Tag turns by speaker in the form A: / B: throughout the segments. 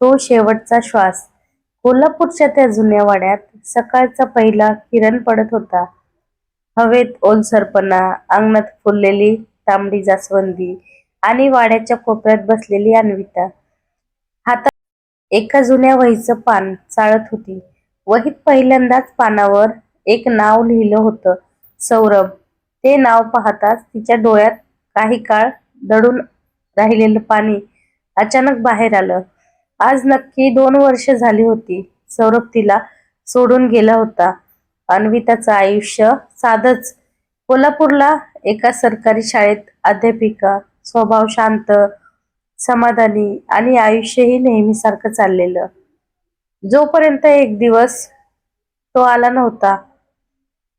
A: तो शेवटचा श्वास. कोल्हापूरच्या त्या जुन्या वाड्यात सकाळचा पहिला किरण पडत होता. हवेत ओलसरपणा अंगणात फुललेली तांबडी जास्वंदी आणि वाड्याच्या कोपऱ्यात बसलेली अन्विता. हातात एका जुन्या वहीचं पान चाळत होती. वहीत पहिल्यांदाच पानावर एक नाव लिहिलं होतं. सौरभ. ते नाव पाहताच तिच्या डोळ्यात काही काळ दडून राहिलेलं पाणी अचानक बाहेर आलं. आज नक्की दोन वर्ष झाली होती. सौरभ तिला सोडून गेला होता. अन्विताचं आयुष्य साधच. कोल्हापूरला एका सरकारी शाळेत अध्यापिका स्वभाव शांत समाधानी आणि आयुष्यही नेहमीसारखं चाललेलं. जोपर्यंत एक दिवस तो आला नव्हता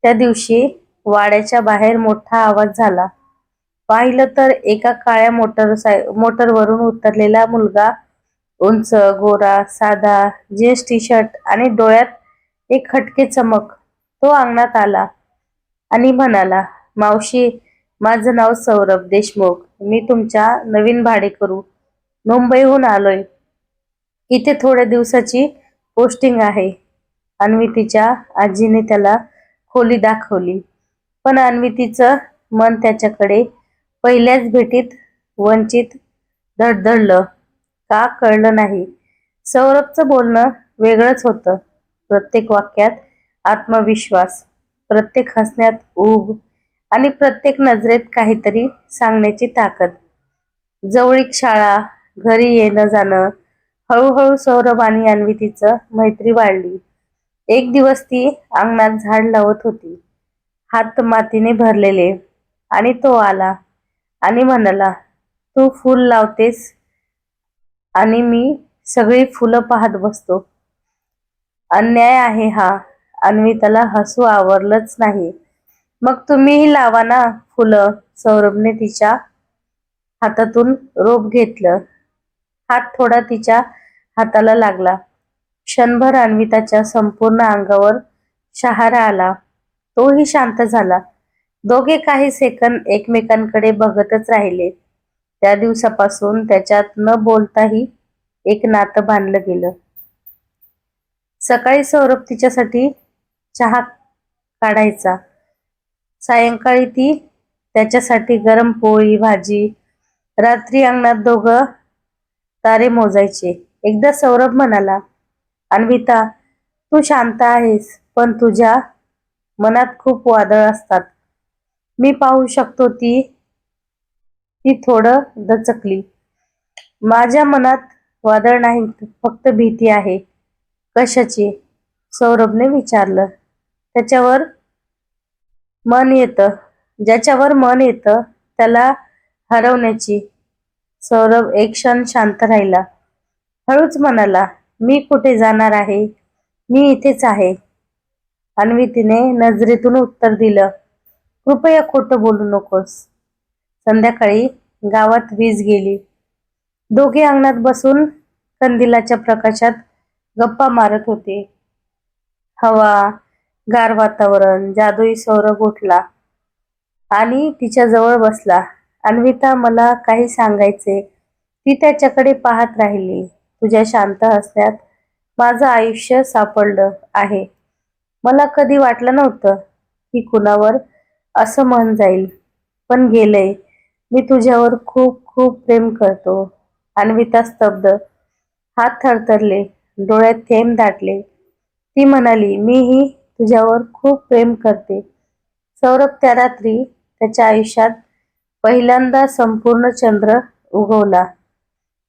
A: त्या दिवशी वाड्याच्या बाहेर मोठा आवाज झाला. पाहिलं तर एका काळ्या मोटर मोटरवरून उतरलेला मुलगा उंच गोरा साधा जीन्स टी शर्ट आणि डोळ्यात एक खटके चमक. तो अंगणात आला आणि म्हणाला मावशी माझं नाव सौरभ देशमुख. मी तुमच्या नवीन भाडेकरू मुंबईहून आलोय. इथे थोड्या दिवसाची पोस्टिंग आहे. अन्वितीच्या आजीने त्याला खोली दाखवली. पण अन्वितीचं मन त्याच्याकडे पहिल्याच भेटीत वंचित धडधडलं. का कळलं नाही. सौरभचं बोलणं वेगळंच होतं. प्रत्येक वाक्यात आत्मविश्वास प्रत्येक हसण्यात ऊब आणि प्रत्येक नजरेत काहीतरी सांगण्याची ताकद. जवळीक शाळा घरी येणं जाणं हळूहळू सौरभ आणि अन्वितीचं मैत्री वाढली. एक दिवस ती अंगणात झाड लावत होती. हात मातीने भरलेले आणि तो आला आणि म्हणाला तू फूल लावतेस आणि मी सगळी फुलं पाहत बसतो. अन्याय आहे हा अन्विताला हसू आवरलंच नाही. मग तुम्हीही लावा ना फुलं सौरभने तिच्या हातातून रोप घेतलं. हात थोडा तिच्या हाताला लागला. क्षणभर अन्विताच्या संपूर्ण अंगावर शहारा आला. तोही शांत झाला. दोघे काही सेकंद एकमेकांकडे बघतच राहिले. त्या दिवसापासून त्याच्यात न बोलताही एक नातं बांधलं गेलं. सकाळी सौरभ तिच्यासाठी चहा काढायचा. सायंकाळी ती त्याच्यासाठी गरम पोळी भाजी रात्री अंगणात दोघं तारे मोजायचे. एकदा सौरभ म्हणाला अन्विता तू शांत आहेस पण तुझ्या मनात खूप वादळ असतात. मी पाहू शकतो ती ती थोडं दचकली. माझ्या मनात वादळ नाही फक्त भीती आहे. कशाची? सौरभने विचारलं. त्याच्यावर मन येतं. ज्याच्यावर मन येतं त्याला हरवण्याची. सौरभ एक क्षण शांत राहिला. हळूच म्हणाला मी कुठे जाणार आहे? मी इथेच आहे. अन्वितीने नजरेतून उत्तर दिलं कृपया खोटं बोलू नकोस. संध्याकाळी गावात वीज गेली. दोघे अंगणात बसून कंदिलाच्या प्रकाशात गप्पा मारत होते. हवा गार वातावरण जादुई सौरभ उठला आणि तिच्या जवळ बसला. अन्विता मला काही सांगायचे. ती त्याच्याकडे पाहत राहिली. तुझ्या शांत हसण्यात माझं आयुष्य सापडलं आहे. मला कधी वाटलं नव्हतं की कुणावर असं म्हण जाईल. पण गेलंय. मी तुझ्यावर खूप खूप प्रेम करतो. अन्विता स्तब्ध. हात थरथरले डोळ्यात थेंब दाटले. ती म्हणाली मीही तुझ्यावर खूप प्रेम करते. सौरभ त्या रात्री त्याच्या आयुष्यात पहिल्यांदा संपूर्ण चंद्र उगवला.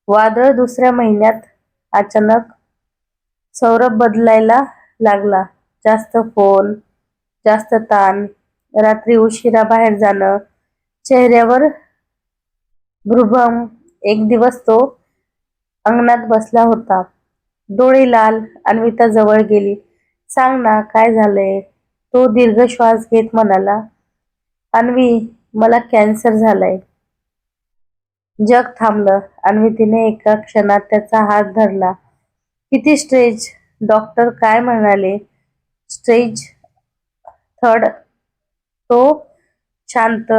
A: वादळ दुसऱ्या महिन्यात अचानक सौरभ बदलायला लागला. जास्त फोन जास्त ताण रात्री उशिरा बाहेर जाणं चेहऱ्यावर भ्रुभम एक दिवस तो अंगणात बसला होता. डोळे लाल अन्विता जवळ गेली. सांग ना काय झालंय? तो दीर्घ श्वास घेत म्हणाला अन्वी मला कॅन्सर झालाय. जग थांबलं. अन्वितीने एका क्षणात त्याचा हात धरला. किती स्टेज डॉक्टर काय म्हणाले? Stage third? तो? शांत.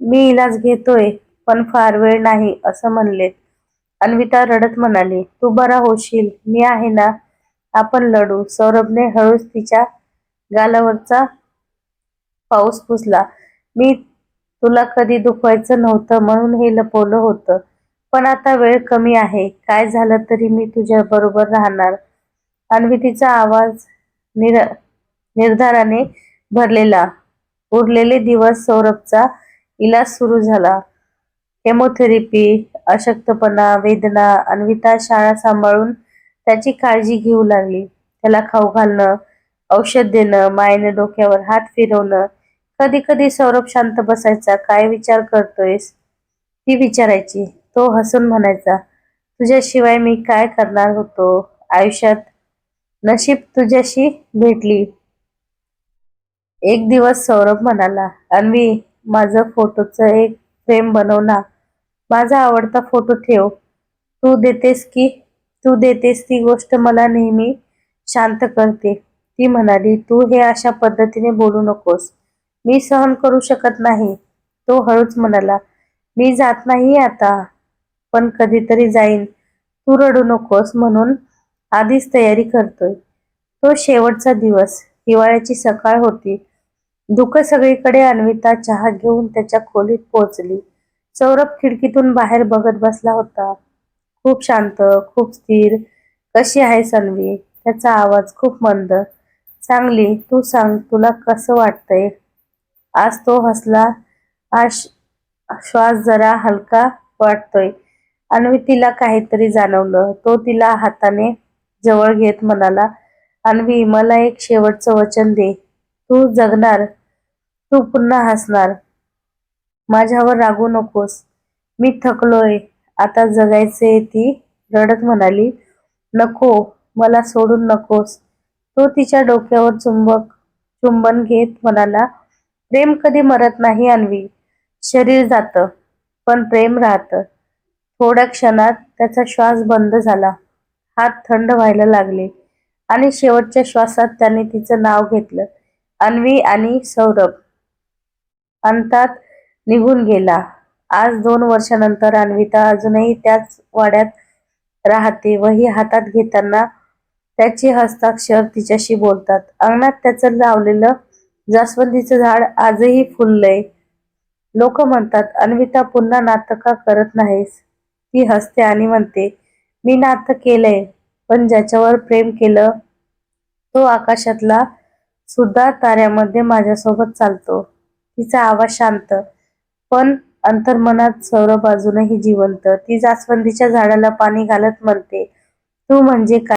A: मी इलाज घेतोय. पण फार वेळ नाही असं म्हणले. अन्विता रडत म्हणाली तू बरा होशील मी आहे ना? आपण लढू. सौरभने हळूच तिच्या गालावरचा पाऊस पुसला. मी तुला कधी दुखवायचं नव्हतं म्हणून हे लपवलं होतं पण आता वेळ कमी आहे. काय झालं तरी मी तुझ्या बरोबर राहणार. अन्वितीचा आवाज निर निर्धाराने भरलेला. उरलेले दिवस सौरभचा इलाज सुरू झाला. केमोथेरपी अशक्तपणा वेदना अन्विता शाळा सांभाळून त्याची काळजी घेऊ लागली. त्याला खाऊ घालणं औषध देणं मायेने डोक्यावर हात फिरवणं कधी कधी सौरभ शांत बसायचा काय विचार करतोयस? ती विचारायची. तो हसून म्हणायचा तुझ्याशिवाय मी काय करणार होतो? आयुष्यात नशीब तुझ्याशी भेटली. एक दिवस सौरभ म्हणाला अन्वी माझं फोटोचं एक फ्रेम बनव ना. माझा आवडता फोटो ठेव. तू देतेस की तू देतेस ती गोष्ट मला नेहमी शांत करते. ती म्हणाली तू हे अशा पद्धतीने बोलू नकोस. मी सहन करू शकत नाही. तो हळूच म्हणाला मी जात नाही आता पण कधीतरी जाईन. तू रडू नकोस म्हणून आधीच तयारी करतोय. तो शेवटचा दिवस हिवाळ्याची सकाळ होती. दुःख सगळीकडे अन्विता चहा घेऊन त्याच्या खोलीत पोहोचली. सौरभ खिडकीतून बाहेर बघत बसला होता. खूप शांत खूप स्थिर. कशी आहे सन्वी? त्याचा आवाज खूप मंद. चांगली तू सांग तुला कसं वाटतंय? आज तो हसला. आज श्वास जरा हलका वाटतोय. तिला काहीतरी जाणवलं. तो तिला हाताने जवळ घेत म्हणाला अन्वी मला एक शेवटचं वचन दे. तू जगणार. तू पुन्हा हसणार. माझ्यावर रागू नकोस. मी थकलोय. आता जगायचे ती. रडत म्हणाली नको मला सोडून नकोस. तो तिच्या डोक्यावर चुंबक चुंबन घेत म्हणाला प्रेम कधी मरत नाही अन्वी. शरीर जातं पण प्रेम राहतं. थोड्या क्षणात त्याचा श्वास बंद झाला. हात थंड व्हायला लागले आणि शेवटच्या श्वासात त्याने तिचं नाव घेतलं अन्वी आणि सौरभ. अंतात निघून गेला. आज दोन वर्षानंतर अन्विता अजूनही त्याच वाड्यात राहते वही हातात घेताना त्याचे हस्ताक्षर तिच्याशी बोलतात. अंगणात त्याचं लावलेलं जास्वंदीचं झाड आजही फुललंय. लोक म्हणतात अन्विता पुन्हा नाटक का करत नाहीस? ती हसते आणि म्हणते मी नाटक केलंय पण ज्याच्यावर प्रेम केलं तो आकाशातला सुद्धा ताऱ्यामध्ये माझ्यासोबत चालतो. तिचा आवाज शांत पण अंतर्मनात सौरभ अजूनही जिवंत. ती जास्वंदीच्या झाडाला पाणी घालत म्हणते. तू म्हणजे काय?